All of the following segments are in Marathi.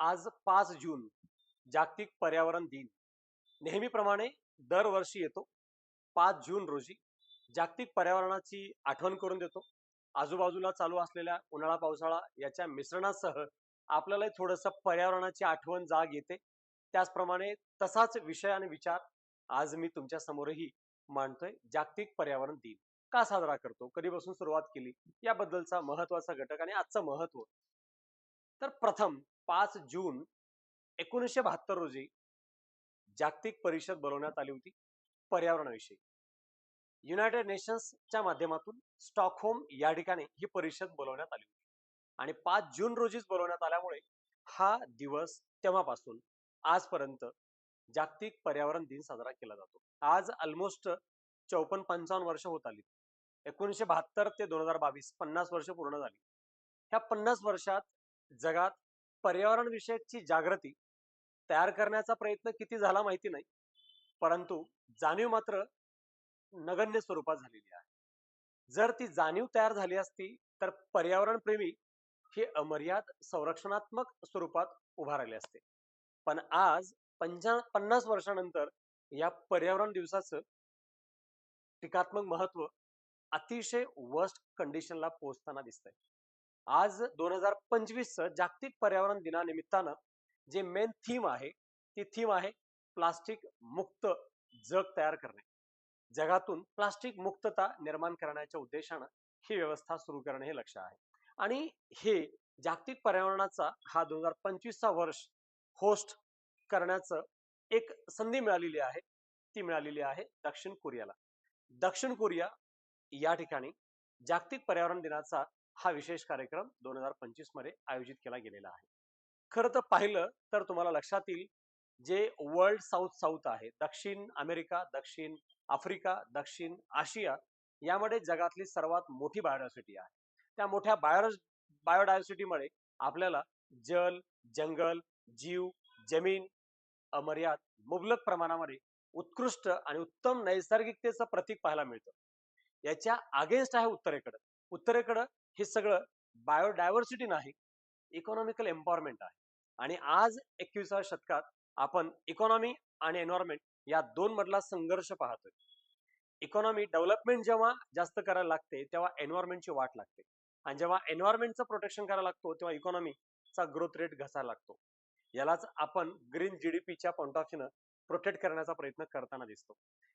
आज पाच जून जागतिक पर्यावरण दिन. नेहमीप्रमाणे दरवर्षी येतो. पाच जून रोजी जागतिक पर्यावरणाची आठवण करून देतो. आजूबाजूला चालू असलेल्या उन्हाळा पावसाळा याच्या मिश्रणासह आपल्यालाही थोडंसं पर्यावरणाची आठवण जाग येते. त्याचप्रमाणे तसाच विषय आणि विचार आज मी तुमच्या समोरही मांडतोय. जागतिक पर्यावरण दिन. का साजरा करतो? कधीपासून सुरुवात केली? याबद्दलचा महत्त्वाचा घटक आणि आजचं महत्त्व तर प्रथम पाच जून एकोणीसशे बहात्तर रोजी जागतिक परिषद बोलवण्यात आली होती पर्यावरणाविषयी. युनायटेड नेशन्सच्या माध्यमातून स्टॉकहोम या ठिकाणी ही परिषद बोलवण्यात आली होती. आणि पाच जून रोजीच बोलवण्यात आल्यामुळे हा दिवस तेव्हापासून आजपर्यंत जागतिक पर्यावरण दिन साजरा केला जातो. आज ऑलमोस्ट चौपन्न पंचावन्न वर्ष होत आली. एकोणीसशे बहात्तर ते दोन हजार बावीस पन्नास वर्ष पूर्ण झाली. ह्या पन्नास वर्षात जगात पर्यावरण विषयकची जागृती तयार करण्याचा प्रयत्न किती झाला माहिती नाही. परंतु जाणीव मात्र नगण्य स्वरूपात झालेली आहे. जर ती जाणीव तयार झाली असती तर पर्यावरण प्रेमी हे अमर्याद संरक्षणात्मक स्वरूपात उभा राहिले असते. पण आज पंचा पन्नास वर्षानंतर या पर्यावरण दिवसाचं टीकात्मक महत्त्व अतिशय वर्स्ट कंडिशनला पोहोचताना दिसतंय. आज दोन हजार पंचवीस जागतिक पर्यावरण दिनानिमित्तानं जे मेन थीम आहे ती थीम आहे प्लास्टिक मुक्त जग तयार करणे. जगातून प्लास्टिक मुक्तता निर्माण करण्याच्या उद्देशानं ही व्यवस्था सुरू करणे हे लक्ष आहे. आणि हे जागतिक पर्यावरणाचा हा दोन हजार पंचवीसचा वर्ष होस्ट करण्याचं एक संधी मिळालेली आहे. ती मिळालेली आहे दक्षिण कोरियाला. दक्षिण कोरिया या ठिकाणी जागतिक पर्यावरण दिनाचा हा विशेष कार्यक्रम दोन हजार पंचवीसमध्ये आयोजित केला गेलेला आहे. खरं तर पाहिलं तर तुम्हाला लक्षात येईल जे वर्ल्ड साऊथ साऊथ आहे दक्षिण अमेरिका दक्षिण आफ्रिका दक्षिण आशिया यामध्ये जगातली सर्वात मोठी बायोडायव्हर्सिटी आहे. त्या मोठ्या बायो बायोडायव्हर्सिटीमध्ये आपल्याला जल जंगल जीव जमीन अमर्याद मुबलक प्रमाणामध्ये उत्कृष्ट आणि उत्तम नैसर्गिकतेचं प्रतीक पाहायला मिळतं. याच्या अगेन्स्ट आहे उत्तरेकडं. उत्तरेकडं हे सगळं बायोडायव्हर्सिटी नाही इकॉनॉमिकल एम्पॉवरमेंट आहे. आणि आज एकविसाव्या शतकात आपण इकॉनॉमी आणि एन्व्हायरमेंट या दोन मधला संघर्ष पाहतोय. इकॉनॉमी डेव्हलपमेंट जेव्हा जास्त करायला लागते तेव्हा एन्व्हायरमेंटची वाट लागते. आणि जेव्हा एन्व्हायरमेंटचं प्रोटेक्शन करायला लागतो तेव्हा इकॉनॉमीचा ग्रोथ रेट घसायला लागतो. यालाच आपण ग्रीन जीडीपीच्या पॉईंट ऑफ व्ह्यूनं प्रोटेक्ट करण्याचा प्रयत्न करताना दिसतो.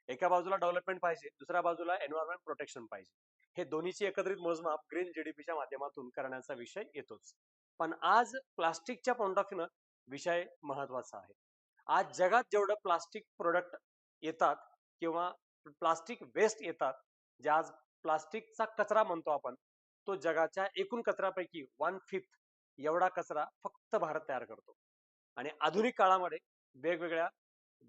एका बाजूला डेव्हलपमेंट पाहिजे दुसऱ्या बाजूला एन्व्हायरमेंट प्रोटेक्शन पाहिजे. हे दोन्हीची एकत्रित मोजमाप ग्रीन जीडीपीच्या माध्यमातून करण्याचा विषय येतोच. पण आज प्लास्टिकच्या पॉईंट ऑफ व्ह्यूनं विषय महत्त्वाचा आहे. आज जगात जेवढं प्लास्टिक प्रोडक्ट येतात किंवा प्लास्टिक वेस्ट येतात जे आज प्लास्टिकचा कचरा म्हणतो आपण तो जगाच्या एकूण कचऱ्यापैकी वन फिफ्थ एवढा कचरा फक्त भारत तयार करतो. आणि आधुनिक काळामध्ये वेगवेगळ्या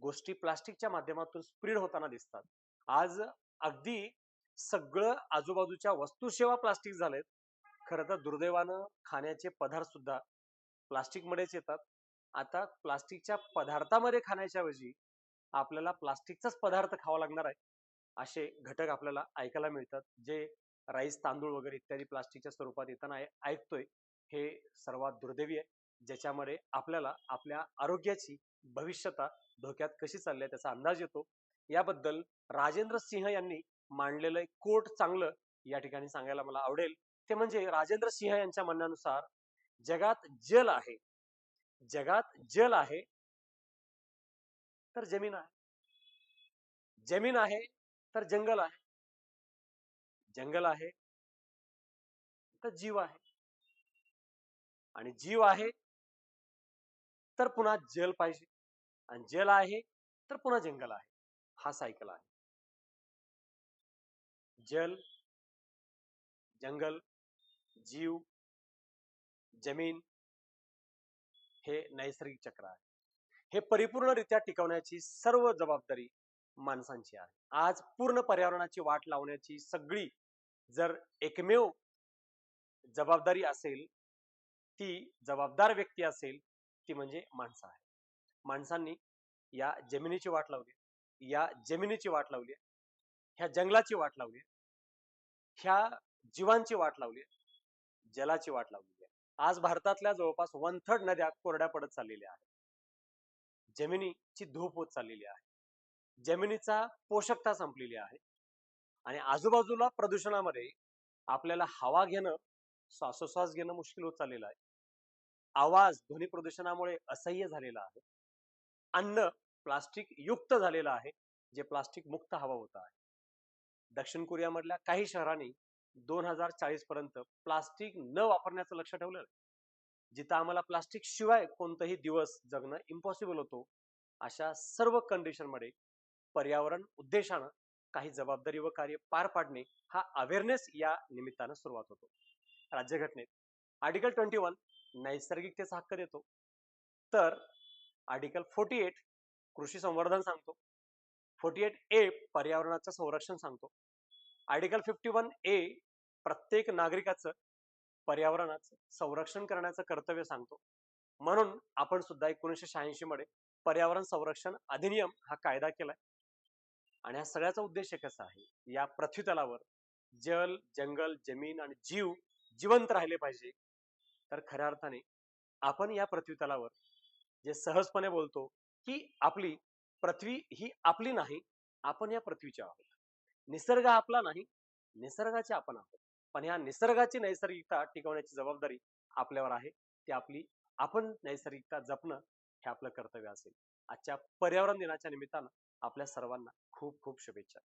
गोष्टी प्लास्टिकच्या माध्यमातून स्प्रीड होताना दिसतात. आज अगदी सगळं आजूबाजूच्या वस्तूसेवा प्लास्टिक झालेत. खरं तर दुर्दैवानं खाण्याचे पदार्थ सुद्धा प्लास्टिकमध्येच येतात. आता प्लास्टिकच्या पदार्थामध्ये खाण्याच्या ऐवजी आपल्याला प्लास्टिकचाच पदार्थ खावा लागणार आहे असे घटक आपल्याला ऐकायला मिळतात. जे राईस तांदूळ वगैरे इत्यादी प्लास्टिकच्या स्वरूपात येताना ऐकतोय हे सर्वात दुर्दैवी आहे. ज्याच्यामध्ये आपल्याला आपल्या आरोग्याची भविष्यता धोक्यात कशी चालली आहे त्याचा अंदाज येतो. याबद्दल राजेंद्र सिंह यांनी मांडलेलं एक कोट चांगलं या ठिकाणी सांगायला मला आवडेल. ते म्हणजे राजेंद्र सिंह यांच्या म्हणण्यानुसार जगात जल आहे. जगात जल आहे तर जमीन आहे. जमीन आहे तर जंगल आहे. जंगल आहे तर जीव आहे. आणि जीव आहे तर पुन्हा जल पाहिजे. आणि जल आहे तर पुन्हा जंगल आहे. हा सायकल आहे. जल जंगल जीव जमीन हे नैसर्गिक चक्र आहे. हे परिपूर्णरित्या टिकवण्याची सर्व जबाबदारी माणसांची आहे. आज पूर्ण पर्यावरणाची वाट लावण्याची सगळी जर एकमेव जबाबदारी असेल ती जबाबदार व्यक्ती असेल ती म्हणजे माणसं आहे माणसांनी या जमिनीची वाट लावली या जमिनीची वाट लावली ह्या जंगलाची वाट लावली ह्या जीवांची वाट लावली आहे. जलाची वाट लावलेली आहे. आज भारतातल्या जवळपास वन थर्ड नद्या कोरड्या पडत चाललेल्या आहेत. जमिनीची धूप होत चाललेली आहे. जमिनीचा पोषकता संपलेली आहे. आणि आजूबाजूला प्रदूषणामध्ये आपल्याला हवा घेणं श्वासोश्वास घेणं मुश्किल होत चाललेलं आहे. आवाज ध्वनी प्रदूषणामुळे असह्य झालेला आहे. अन्न प्लास्टिक युक्त झालेलं आहे जे प्लास्टिक मुक्त हवा होत आहे. दक्षिण कोरियामधल्या काही शहरांनी दोन हजार चाळीस पर्यंत प्लास्टिक न वापरण्याचं लक्ष ठेवलं जिथं आम्हाला प्लास्टिक शिवाय कोणताही दिवस जगणं इम्पॉसिबल होतो अशा सर्व कंडिशनमध्ये पर्यावरण उद्देशानं काही जबाबदारी व कार्य पार पाडणे हा अवेअरनेस या निमित्तानं सुरुवात होतो. राज्यघटनेत आर्टिकल ट्वेंटी वन नैसर्गिकतेचा हक्क देतो. तर आर्टिकल फोर्टी एट कृषी संवर्धन सांगतो. फोर्टी एट ए पर्यावरणाचं संरक्षण सांगतो. आर्टिकल फिफ्टी वन ए प्रत्येक नागरिकाचं पर्यावरणाचं संरक्षण करण्याचं कर्तव्य सांगतो. म्हणून आपण सुद्धा एकोणीसशे शहाऐंशी मध्ये पर्यावरण संरक्षण अधिनियम हा कायदा केलाय. आणि हा सगळ्याचा उद्देश कसा आहे? या पृथ्वीतलावर जल जंगल जमीन आणि जीव जिवंत राहिले पाहिजे. तर खऱ्या अर्थाने आपण या पृथ्वीतलावर जे सहजपणे बोलतो की आपली पृथ्वी ही आपली नाही आपण या पृथ्वीच्या आहोत. निसर्ग आपला नाही निसर्गाचे आपण आहोत. पण या निसर्गाची नैसर्गिकता टिकवण्याची जबाबदारी आपल्यावर आहे. ती आपली आपण नैसर्गिकता जपणं हे आपलं कर्तव्य असेल. आजच्या पर्यावरण दिनाच्या निमित्तानं आपल्या सर्वांना खूप खूप शुभेच्छा.